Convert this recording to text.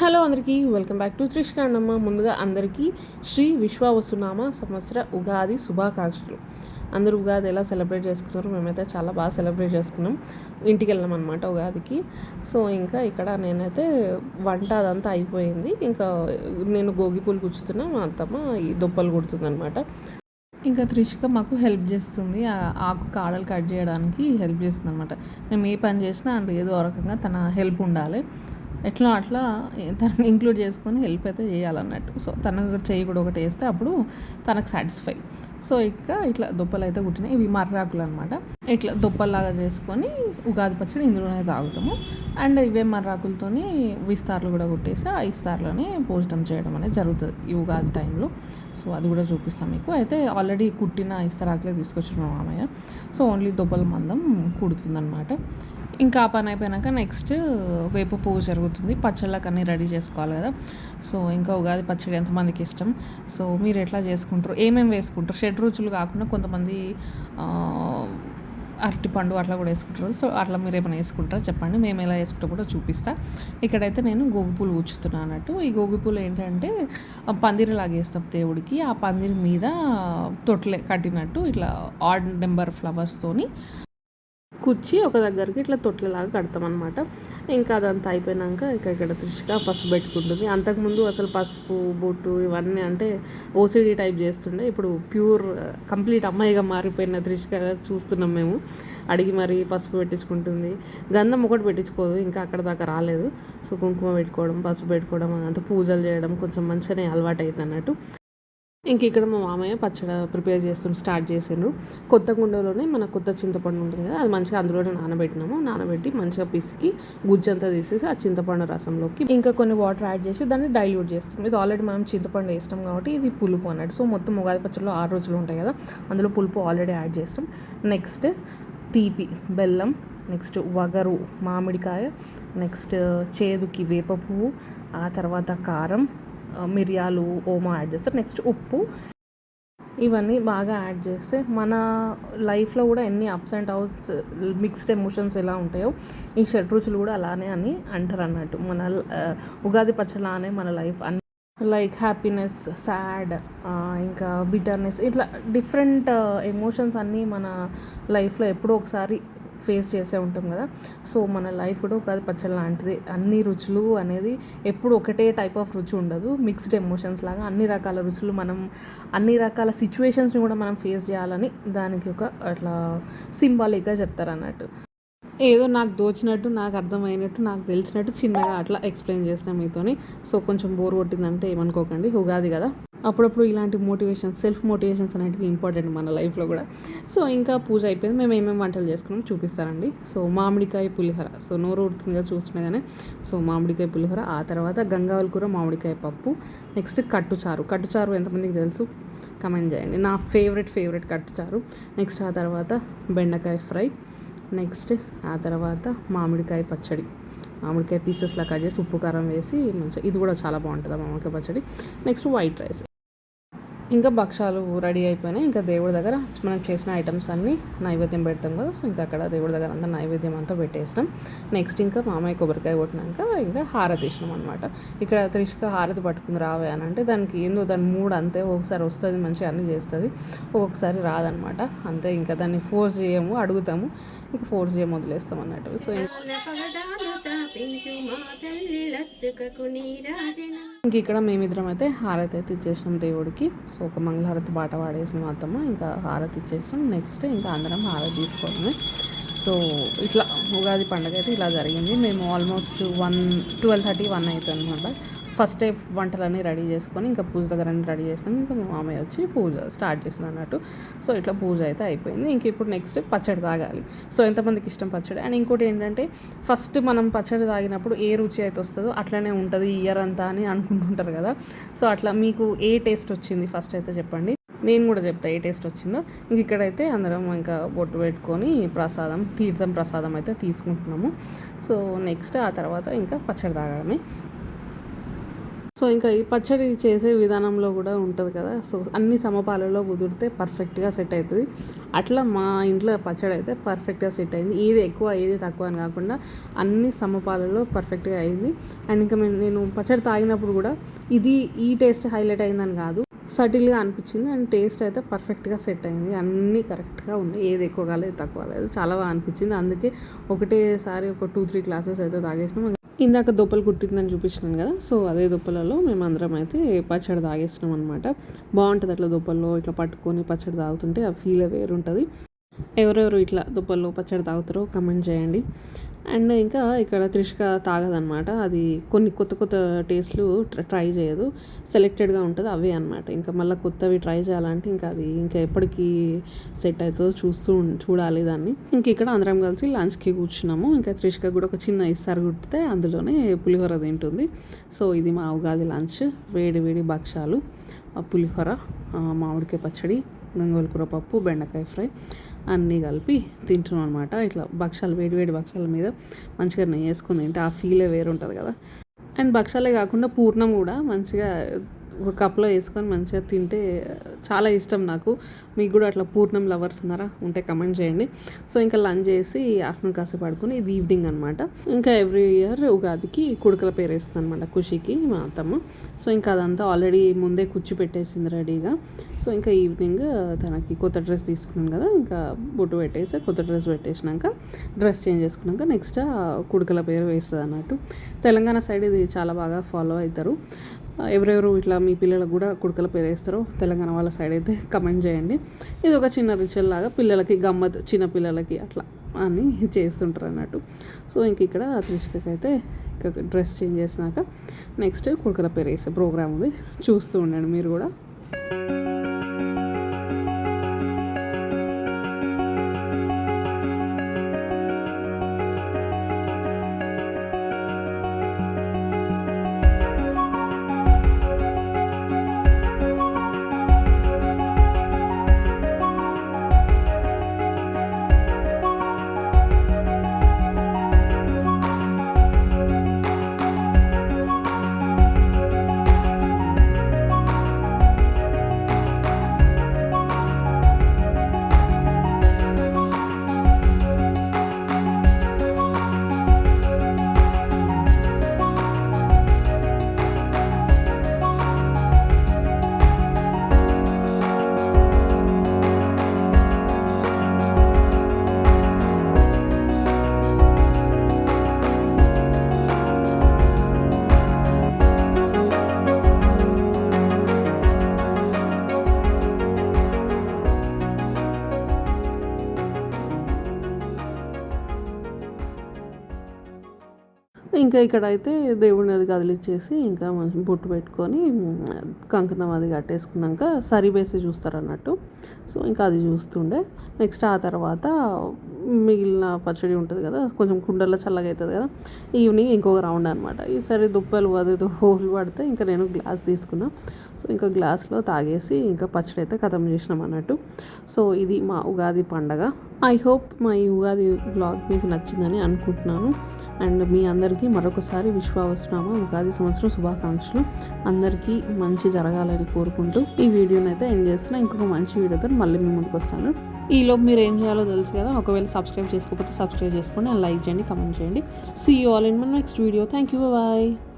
Hello అందరికీ welcome back to త్రిష్కాండమ్మ. ముందుగా అందరికీ శ్రీ విశ్వావసునామ సంవత్సర ఉగాది శుభాకాంక్షలు. అందరూ ఉగాది ఎలా సెలబ్రేట్ చేసుకున్నారు మేమైతే చాలా బాగా సెలబ్రేట్ చేసుకున్నాం. ఇంటికి వెళ్ళాం అనమాట ఉగాదికి. సో ఇంకా ఇక్కడ నేనైతే వంట అదంతా అయిపోయింది. ఇంకా నేను గోగి పూలు గుచ్చుతున్నా మా అత్తమ్మ ఈ దుప్పలు కుడుతుందనమాట ఇంకా త్రిషిక మాకు హెల్ప్ చేస్తుంది. ఆకు కాడలు కట్ చేయడానికి హెల్ప్ చేస్తుంది అనమాట మేము ఏ పని చేసినా అందులో ఏదో ఒక రకంగా తన హెల్ప్ ఉండాలి. ఎట్లా అట్లా తనని ఇంక్లూడ్ చేసుకొని హెల్ప్ అయితే చేయాలన్నట్టు. సో తనకు చేయి కూడా ఒకటి వేస్తే అప్పుడు తనకు సాటిస్ఫై. సో ఇంకా ఇట్లా దుప్పలు అయితే కుట్టినాయి. ఇవి మర్రాకులు అనమాట ఇట్లా దుప్పల్లాగా చేసుకొని ఉగాది పచ్చడి ఇందులోనే తాగుతాము. అండ్ ఇవే మర్రాకులతోని విస్తార్లు కూడా కుట్టేసి ఆ ఇస్తార్లోనే భోజనం చేయడం అనేది జరుగుతుంది ఈ ఉగాది టైంలో. సో అది కూడా చూపిస్తాం మీకు. అయితే ఆల్రెడీ కుట్టిన ఇస్తారాకులే తీసుకొచ్చిన మామయ్య. సో ఓన్లీ దుప్పల మందం కుడుతుందనమాట ఇంకా ఆ పని అయిపోయాక నెక్స్ట్ వేప పువ్వు జరుగుతుంది. పచ్చళ్ళకి అన్నీ రెడీ చేసుకోవాలి కదా. సో ఇంకా ఉగాది పచ్చడి ఎంతమందికి ఇష్టం? సో మీరు ఎట్లా చేసుకుంటారు? ఏమేమి వేసుకుంటారు? షెడ్ రుచులు కాకుండా కొంతమంది అరటిపండు అట్లా కూడా వేసుకుంటారు. సో అట్లా మీరు ఏమైనా వేసుకుంటారా? చెప్పండి. మేము ఎలా వేసుకుంటా కూడా చూపిస్తా. ఇక్కడైతే నేను గోగు పూలు కూర్చుతున్నాను అన్నట్టు. ఈ గోగు పూలు ఏంటంటే పందిరిలాగా వేస్తాం దేవుడికి. ఆ పందిరి మీద తొట్లే కట్టినట్టు ఇట్లా ఆడ్ నెంబర్ ఫ్లవర్స్తోని కుచ్చి ఒక దగ్గరికి ఇట్లా తొట్లలాగా కడతాం అనమాట ఇంకా అదంతా అయిపోయినాక ఇక ఇక్కడ త్రిష్క పసుపు పెట్టుకుంటుంది. అంతకుముందు అసలు పసుపు బొట్టు ఇవన్నీ అంటే ఓసిడీ టైప్ చేస్తుండే. ఇప్పుడు ప్యూర్ కంప్లీట్ అమ్మాయిగా మారిపోయిన త్రిష్క చూస్తున్నాం మేము. అడిగి మరి పసుపు పెట్టించుకుంటుంది. గంధం ఒకటి పెట్టించుకోదు ఇంకా అక్కడ దాకా రాలేదు. సో కుంకుమ పెట్టుకోవడం పసుపు పెట్టుకోవడం అదంతా పూజలు చేయడం కొంచెం మంచిగానే అలవాటు అవుతుంది అన్నట్టు. ఇంక ఇక్కడ మా మామయ్య పచ్చడి ప్రిపేర్ చేస్తుంటే స్టార్ట్ చేసిండ్రు కొత్త గుండెలోనే మన కొత్త చింతపండు ఉంటుంది కదా అది మంచిగా అందులోనే నానబెట్టినాము. నానబెట్టి మంచిగా పిసికి గుజ్జంతా తీసేసి ఆ చింతపండు రసంలోకి ఇంకా కొన్ని వాటర్ యాడ్ చేసి దాన్ని డైల్యూట్ చేస్తాం ఇది ఆల్రెడీ మనం చింతపండు వేస్తాం కాబట్టి ఇది పులుపు అన్నట్టు. సో మొత్తం ఉగాది పచ్చడిలో ఆరు రోజులు ఉంటాయి కదా అందులో పులుపు ఆల్రెడీ యాడ్ చేస్తాం. నెక్స్ట్ తీపి బెల్లం నెక్స్ట్ వగరు మామిడికాయ నెక్స్ట్ చేదుకి వేప పువ్వు ఆ తర్వాత కారం మిరియాలు ఓమా యాడ్ చేస్తారు. నెక్స్ట్ ఉప్పు. ఇవన్నీ బాగా యాడ్ చేస్తే మన లైఫ్లో కూడా ఎన్ని ups and downs mixed emotions ఎలా ఉంటాయో ఈ షడ్రుచులు కూడా అలానే అని అంటారు అన్నట్టు. మన ఉగాది పచ్చలానే మన లైఫ్ అన్ని లైక్ హ్యాపీనెస్ సాడ్ ఇంకా బిటర్నెస్ ఇట్లా డిఫరెంట్ ఎమోషన్స్ అన్నీ మన లైఫ్లో ఎప్పుడో ఒకసారి ఫేస్ చేసే ఉంటాం కదా. సో మన లైఫ్ కూడా ఒక పచ్చడి లాంటిది అన్ని రుచులు అనేది ఎప్పుడు ఒకటే టైప్ ఆఫ్ రుచి ఉండదు. మిక్స్డ్ ఎమోషన్స్ లాగా అన్ని రకాల రుచులు మనం అన్ని రకాల సిచ్యువేషన్స్ని కూడా మనం ఫేస్ చేయాలని దానికి ఒక అట్లా సింబాలిక్గా చెప్తారు అన్నట్టు ఏదో నాకు దోచినట్టు నాకు అర్థమైనట్టు నాకు తెలిసినట్టు చిన్నగా అట్లా ఎక్స్ప్లెయిన్ చేసిన మీతోని. సో కొంచెం బోర్ కొట్టిందంటే ఏమనుకోకండి. ఉగాది కదా. అప్పుడప్పుడు ఇలాంటి మోటివేషన్ సెల్ఫ్ మోటివేషన్స్ అనేటివి ఇంపార్టెంట్ మన లైఫ్లో కూడా. సో ఇంకా పూజ అయిపోయింది. మేము ఏమేమి వంటలు చేసుకున్నాం చూపిస్తారండి సో మామిడికాయ పులిహోర. సో నోరు ఉడుతుందిగా చూస్తుండగానే. సో మామిడికాయ పులిహోర. ఆ తర్వాత గంగావల్ కూర మామిడికాయ పప్పు. నెక్స్ట్ కట్టుచారు. కట్టుచారు ఎంతమందికి తెలుసు? కమెంట్ చేయండి. నా ఫేవరెట్ ఫేవరెట్ కట్టుచారు. నెక్స్ట్ ఆ తర్వాత బెండకాయ ఫ్రై. నెక్స్ట్ ఆ తర్వాత మామిడికాయ పచ్చడి. మామిడికాయ పీసెస్లా కట్ చేసి ఉప్పు కారం వేసి మంచిగా ఇది కూడా చాలా బాగుంటుంది మామిడికాయ పచ్చడి. Next white rice. ఇంకా భక్షాలు రెడీ అయిపోయినాయి. ఇంకా దేవుడి దగ్గర మనం చేసిన ఐటమ్స్ అన్నీ నైవేద్యం పెడతాం కదా. సో ఇంకా అక్కడ దేవుడి దగ్గర అంతా నైవేద్యం అంతా పెట్టేసినాం. నెక్స్ట్ ఇంకా మామయ్య కొబ్బరికాయ కొట్టినాక ఇంకా హారతి ఇచ్చినాం అనమాట ఇక్కడ త్రిష్క హారతి పట్టుకుని రావే అని అంటే దానికి ఏందో దాని మూడు అంతే ఒకసారి వస్తుంది మంచిగా అన్నీ చేస్తుంది ఒక్కొక్కసారి రాదనమాట అంతే ఇంకా దాన్ని ఫోర్స్ చేయము అడుగుతాము ఇంకా ఫోర్స్ చేయము వదిలేస్తాం అన్నట్టు. సో ఇంక ఇక్కడ మేమిద్దరం అయితే హారతి అయితే ఇచ్చేసినాం దేవుడికి. సో ఒక మంగళహారతి బాట పాడేసిన అత్తమ్మ ఇంకా హారతి ఇచ్చేసినాం. నెక్స్ట్ ఇంకా అందరం హారతి తీసుకోవడమే. సో ఇట్లా ఉగాది పండుగ అయితే ఇలా జరిగింది. మేము almost one twelve thirty one అవుతుంది అనమాట. ఫస్ట్ వంటలన్నీ రెడీ చేసుకొని ఇంకా పూజ దగ్గర అన్నీ రెడీ చేసినాక ఇంకా మా మామయ్య వచ్చి పూజ స్టార్ట్ చేసిన అన్నట్టు. సో ఇట్లా పూజ అయితే అయిపోయింది. ఇంక ఇప్పుడు నెక్స్ట్ పచ్చడి తాగాలి. సో ఎంతమందికి ఇష్టం పచ్చడి? అండ్ ఇంకోటి ఏంటంటే ఫస్ట్ మనం పచ్చడి తాగినప్పుడు ఏ రుచి అయితే వస్తుందో అట్లనే ఉంటుంది ఇయర్ అంతా అని అనుకుంటుంటారు కదా. సో అట్లా మీకు ఏ టేస్ట్ వచ్చింది? ఫస్ట్ అయితే చెప్పండి. నేను కూడా చెప్తా ఏ టేస్ట్ వచ్చిందో. ఇంక ఇక్కడైతే అందరం ఇంకా బొట్టు పెట్టుకొని ప్రసాదం తీర్థం ప్రసాదం అయితే తీసుకుంటున్నాము. సో నెక్స్ట్ ఆ తర్వాత ఇంకా పచ్చడి తాగడమే. సో ఇంకా ఈ పచ్చడి చేసే విధానంలో కూడా ఉంటుంది కదా. సో అన్ని సమపాలలో కుదిరితే పర్ఫెక్ట్గా సెట్ అవుతుంది అట్లా మా ఇంట్లో పచ్చడి అయితే పర్ఫెక్ట్గా సెట్ అయింది. ఏది ఎక్కువ ఏది తక్కువ అని కాకుండా అన్ని సమపాలలో పర్ఫెక్ట్గా అయింది. అండ్ ఇంకా నేను పచ్చడి తాగినప్పుడు కూడా ఇది ఈ టేస్ట్ హైలైట్ అయిందని కాదు. సటిల్గా అనిపించింది. అండ్ టేస్ట్ అయితే పర్ఫెక్ట్గా సెట్ అయింది. అన్నీ కరెక్ట్గా ఉన్నాయి. ఏది ఎక్కువ కాలేదు తక్కువ కాలేదు చాలా బాగా అనిపించింది. అందుకే ఒకటేసారి ఒక టూ త్రీ క్లాసెస్ అయితే తాగేసినాం. ఇందాక దుప్పలు కుట్టిందని చూపించినాను కదా సో అదే దుప్పలలో మేము అందరం అయితే పచ్చడి తాగేసినాం అనమాట బాగుంటుంది అట్లా దుప్పల్లో ఇట్లా పట్టుకొని పచ్చడి తాగుతుంటే ఆ ఫీల్ వేరు ఉంటుంది ఎవరెవరు ఇట్లా దుప్పల్లో పచ్చడి తాగుతారో కమెంట్ చేయండి. అండ్ ఇంకా ఇక్కడ త్రిష్క తాగదనమాట. అది కొన్ని కొత్త కొత్త టేస్ట్లు ట్రై చేయదు. సెలెక్టెడ్గా ఉంటుంది అవే అనమాట ఇంకా మళ్ళీ కొత్తవి ట్రై చేయాలంటే ఇంకా అది ఇంకా ఎప్పటికీ సెట్ అవుతుందో చూస్తూ చూడాలి దాన్ని. ఇంక ఇక్కడ అందరం కలిసి లంచ్కి కూర్చున్నాము. ఇంకా త్రిష్క కూడా ఒక చిన్న ఇస్తారు కుడితే అందులోనే పులిహోర తింటుంది. సో ఇది మా ఉగాది లంచ్. వేడి వేడి భక్షాలు. పులిహోర మామిడికాయ పచ్చడి గంగోల కూర పప్పు బెండకాయ ఫ్రై. అన్నీ కలిపి తింటున్నాం అనమాట ఇట్లా భక్షాలు వేడి వేడి భక్షాల మీద మంచిగా నెయ్యి వేసుకుని తింటే ఆ ఫీలే వేరు ఉంటుంది కదా. అండ్ భక్షాలే కాకుండా పూర్ణం కూడా మంచిగా ఒక కప్లో వేసుకొని మంచిగా తింటే చాలా ఇష్టం నాకు. మీకు కూడా అట్లా పూర్ణం లవర్స్ ఉన్నారా ఉంటే కమెంట్ చేయండి. సో ఇంకా లంచ్ చేసి ఆఫ్టర్నూన్ కాసేపు పడుకుని ఇది ఈవినింగ్ అనమాట ఇంకా ఎవ్రీ ఇయర్ ఉగాదికి కుడుకల పేరు వేస్తుంది అనమాట ఖుషికి మా అత్తమ్మ. సో ఇంకా అదంతా ఆల్రెడీ ముందే కూర్చు పెట్టేసింది రెడీగా. సో ఇంకా ఈవినింగ్ తనకి కొత్త డ్రెస్ తీసుకున్నాను కదా ఇంకా బొట్టు పెట్టేసి కొత్త డ్రెస్ పెట్టేసినాక డ్రెస్ చేంజ్ చేసుకున్నాక నెక్స్ట్ కుడుకల పేరు వేస్తుంది అన్నట్టు. తెలంగాణ సైడ్ ఇది చాలా బాగా ఫాలో అవుతారు. ఎవరెవరు ఇట్లా మీ పిల్లలకు కూడా కుడుకల పేరు వేస్తారో తెలంగాణ వాళ్ళ సైడ్ అయితే కమెంట్ చేయండి. ఇది ఒక చిన్న రిచువల్ లాగా పిల్లలకి గమ్మత్ చిన్న పిల్లలకి అట్లా అని చేస్తుంటారు అన్నట్టు. సో ఇంక ఇక్కడ త్రిషికకి అయితే ఇక డ్రెస్ చేంజ్ చేసినాక నెక్స్ట్ కుడుకల పేరు వేసే ప్రోగ్రామ్ ఉంది. చూస్తూ ఉండండి మీరు కూడా. ఇంకా ఇక్కడ అయితే దేవుడిని అది కదిలిచ్చేసి ఇంకా మంచి బొట్టు పెట్టుకొని కంకణం అది కట్టేసుకున్నాక సరిబేసి చూస్తారన్నట్టు. చూస్తారు అన్నట్టు సో ఇంకా అది చూస్తుండే. నెక్స్ట్ ఆ తర్వాత మిగిలిన పచ్చడి ఉంటుంది కదా కొంచెం కుండల్లో చల్లగా అవుతుంది కదా ఈవినింగ్ ఇంకొక రౌండ్ అనమాట ఈసారి దుప్పలు అదేదో హోల్ పడితే ఇంకా నేను గ్లాస్ తీసుకున్నా. సో ఇంకా గ్లాస్లో తాగేసి ఇంకా పచ్చడి అయితే ఖతం చేసినాం అన్నట్టు. సో ఇది మా ఉగాది పండగ. ఐ హోప్ మా ఈ ఉగాది బ్లాగ్ మీకు నచ్చిందని అనుకుంటున్నాను. అండ్ మీ అందరికీ మరొకసారి విశ్వావసనామ ఉగాది సంవత్సరం శుభాకాంక్షలు. అందరికీ మంచి జరగాలని కోరుకుంటూ ఈ వీడియోని అయితే ఎండ్ చేస్తున్నా. ఇంకొక మంచి వీడియోతో మళ్ళీ మీ ముందుకు వస్తాను. ఈలోపు మీరు ఏం చేయాలో తెలుసు కదా. ఒకవేళ సబ్స్క్రైబ్ చేసుకోకపోతే సబ్స్క్రైబ్ చేసుకోండి. అండ్ లైక్ చేయండి కమెంట్ చేయండి. See you all in my next video thank you bye